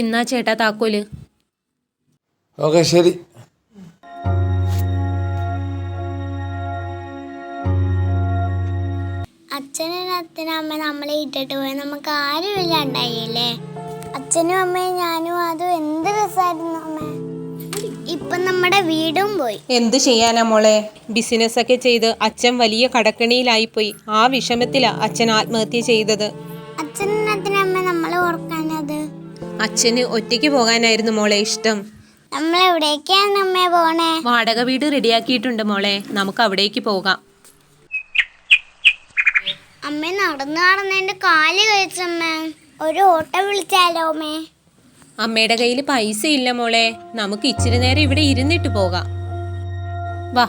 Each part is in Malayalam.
ഇന്നാ ചേട്ടാ താക്കോൽ. ഓക്കെ ശരി. അച്ഛനും അച്ഛനും അമ്മ നമ്മളെ ഇട്ടിട്ട് പോയി. നമുക്ക് ആരും ഇല്ലാണ്ടായില്ലേ അച്ഛനും അമ്മയും ഞാനും അതും എന്ത് രസമായിരുന്നു അമ്മ. ഇപ്പൊ നമ്മുടെ വീടും പോയി. എന്ത് ചെയ്യാനാ മോളെ? ബിസിനസ് ഒക്കെ ചെയ്ത് അച്ഛൻ വലിയ കടക്കണിയിലായിപ്പോയി. ആ വിഷമത്തിലാ അച്ഛൻ ആത്മഹത്യ ചെയ്തത്. അച്ഛനും അച്ഛന് ഒറ്റയ്ക്ക് പോകാനായിരുന്നു മോളെ ഇഷ്ടം. നമ്മൾ എവിടേക്കാണ് അമ്മ പോണേ? വാടക വീട് റെഡിയാക്കിയിട്ടുണ്ട് മോളെ. നമുക്ക് അവിടേക്ക് പോകാം. അമ്മ നടന്നു നടന്നതിന്റെ കാൽ കഴിച്ചമ്മ. ഒരു ഓട്ടോ വിളിച്ചാലോ അമ്മേ? അമ്മയുടെ കയ്യിൽ പൈസ ഇല്ല മോളെ. നമുക്ക് ഇച്ചിരി നേരം ഇവിടെ ഇരുന്നിട്ട് പോകാം. വാ.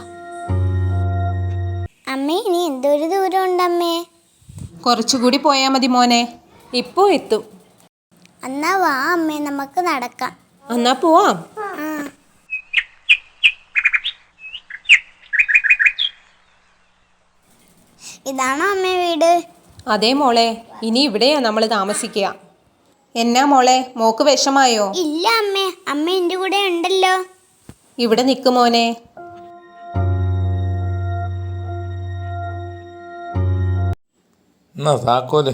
അമ്മ ഇനി എന്തൊരു ദൂരം ഉണ്ടമ്മേ കുറച്ചുകൂടി പോയാൽ മതി മോനെ. ഇപ്പോ എത്തും. എന്നാ വാ അമ്മേ നമുക്ക് നടക്കാം. എന്നാ പോവാം. ഇതാണോ അമ്മ വീട്? അതേ മോളെ ഇനി ഇവിടെയാ നമ്മൾ താമസിക്കുക. എന്നാ മോളെ മോക്ക് വിഷമായോ? ഇല്ല അമ്മേ അമ്മ എന്റെ കൂടെ ഉണ്ടല്ലോ. ഇവിടെ നിൽക്കും മോനെ. എന്നാ താക്കോൽ.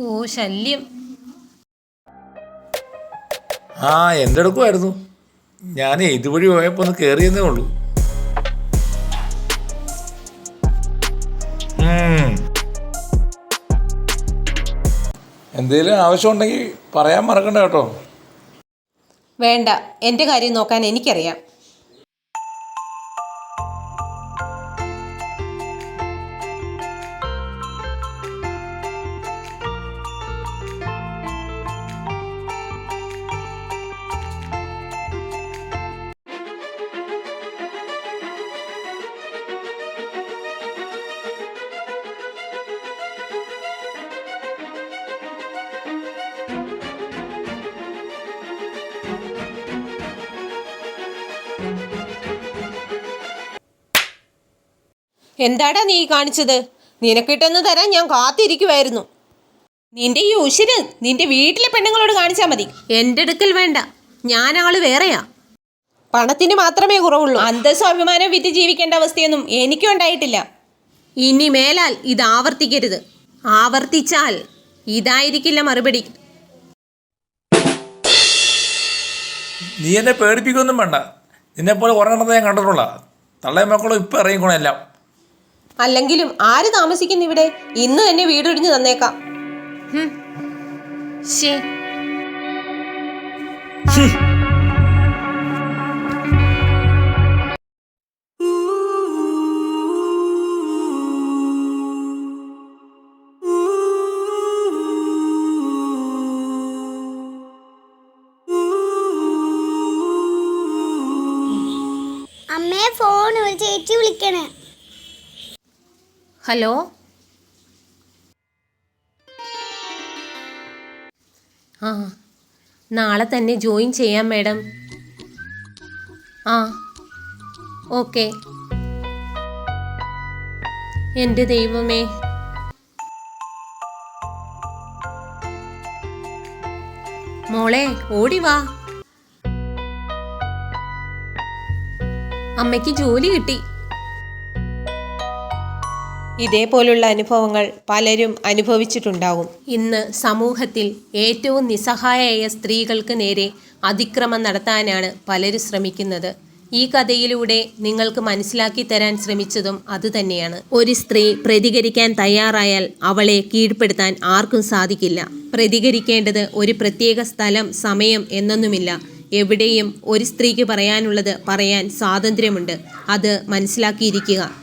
ഓ ശല്യം. ആ എന്റെ അടുക്കുമായിരുന്നു ഞാൻ ഇതുവഴി പോയപ്പോൾ ഒന്ന് കയറിയെന്നേ ഉള്ളൂ. ഉം. എന്തേലും ആവശ്യമുണ്ടെങ്കിൽ പറയാൻ മറക്കണ്ട കേട്ടോ. വേണ്ട എന്റെ കാര്യം നോക്കാൻ എനിക്കറിയാം. എന്താടാ നീ കാണിച്ചത്? നിനക്കിട്ടൊന്ന് തരാൻ ഞാൻ കാത്തിരിക്കുമായിരുന്നു നിന്റെ ഈ ഉശിര് നിന്റെ വീട്ടിലെ പെണ്ണുങ്ങളോട് കാണിച്ചാൽ മതി. എന്റെ അടുക്കൽ വേണ്ട. ഞാൻ ആൾ വേറെയാ. പണത്തിന് മാത്രമേ കുറവുള്ളൂ. അന്തസ്വാഭിമാനം വിറ്റ് ജീവിക്കേണ്ട അവസ്ഥയൊന്നും എനിക്കും ഉണ്ടായിട്ടില്ല. ഇനി മേലാൽ ഇത് ആവർത്തിക്കരുത്. ആവർത്തിച്ചാൽ ഇതായിരിക്കില്ല മറുപടി. നീ എന്നെ പേടിപ്പിക്കൊന്നും വേണ്ട. നിന്നെപ്പോലെ കുറേ എണ്ണത്തെ ഞാൻ കണ്ടിട്ടുള്ള. തള്ളേ മക്കളും ഇപ്പം ഇറങ്ങിക്കോണം എല്ലാം. അല്ലെങ്കിലും ആര് താമസിക്കുന്നു ഇവിടെ? ഇന്ന് തന്നെ വീടൊഴിഞ്ഞു തന്നേക്കാം. ഹും. ഫോൺ ഒരു ചേച്ചി വിളിക്കണേ. ഹലോ? ആ നാളെ തന്നെ ജോയിൻ ചെയ്യാം മാഡം. ആ ഓക്കെ. എന്റെ ദൈവമേ. മോളെ ഓടി വാ. അമ്മയ്ക്ക് ജോലി കിട്ടി. ഇതേപോലുള്ള അനുഭവങ്ങൾ പലരും അനുഭവിച്ചിട്ടുണ്ടാവും. ഇന്ന് സമൂഹത്തിൽ ഏറ്റവും നിസ്സഹായയായ സ്ത്രീകൾക്ക് നേരെ അതിക്രമം നടത്താനാണ് പലരും ശ്രമിക്കുന്നത്. ഈ കഥയിലൂടെ നിങ്ങൾക്ക് മനസ്സിലാക്കി തരാൻ ശ്രമിച്ചതും അതുതന്നെയാണ് ഒരു സ്ത്രീ പ്രതികരിക്കാൻ തയ്യാറായാൽ അവളെ കീഴ്പ്പെടുത്താൻ ആർക്കും സാധിക്കില്ല. പ്രതികരിക്കേണ്ടത് ഒരു പ്രത്യേക സ്ഥലം സമയം എന്നൊന്നുമില്ല. എവിടെയും ഒരു സ്ത്രീക്ക് പറയാനുള്ളത് പറയാൻ സ്വാതന്ത്ര്യമുണ്ട്. അത് മനസ്സിലാക്കിയിരിക്കുക.